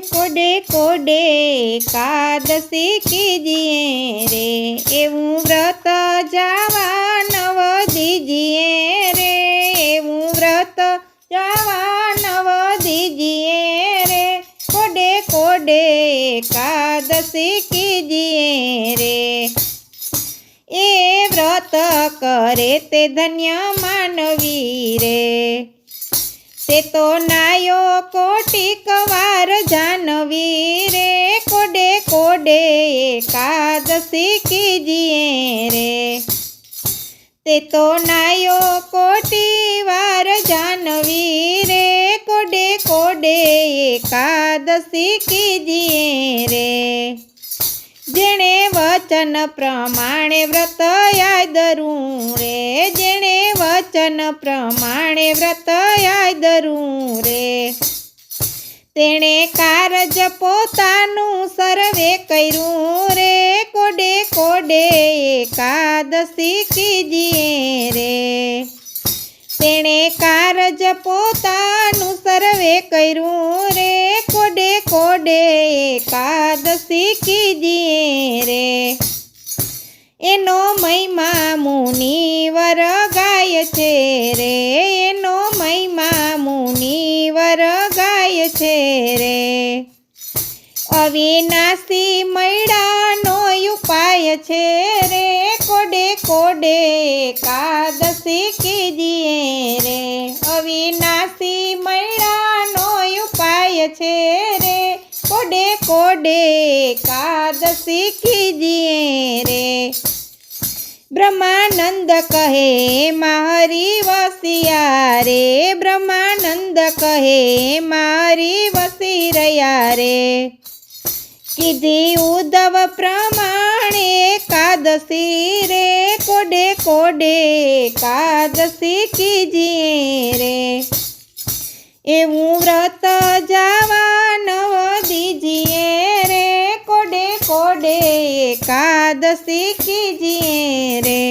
કોડે કોડે કાદસી કીજીએ રે. એવું વ્રત જવા નવ દીજીએ રે. એવું વ્રત જવા નવ દીજીએ રે. કોડે કોડે કાદસી કીજીએ રે. એ વ્રત કરે તે ધન્ય માનવી રે. તે તો નાયો કોટિક વાર જાનવી રે. કોડે કોડે એકાદશી કીજીએ રે. તે તો નાયો કોટી વાર જાનવી રે. કોડે કોડે એકાદશી કીજીએ રે. જેણે વચન પ્રમાણે વ્રત યાદરું રે વચન પ્રમાણે વ્રત યાદરું રે. તેણે કારજ પોતાનું સર્વે કર્યું રે. કોડે કોડે એકાદશી કીજીએ રે. તેણે કારજ પોતાનું સર્વે કર્યું રે. કોડે કોડે એકાદશી કીજીએ રે. એનો મહિમા મુનિવર ગાય છે રે, એનો મહિમા મુનિવર ગાય છે રે. અવિનાશી મૈડાનો ઉપાય છે રે, કોડે કોડે એકાદશી કીજીએ રે. અવિનાશી મૈડાનો ઉપાય છે રે, કોડે કોડે એકાદશી કીજીએ રે. બ્રહ્માનંદ કહે, મારી વસિયા રે, બ્રહ્માનંદ કહે, મારી વસી રહ્યા રે. કીધી ઉદ્ધવ પ્રમાણે એકાદશી રે, કોડે કોડે એકાદશી કીજીએ રે. એવું વ્રત જાવા કોડે એકાદશી કીજીએ રે.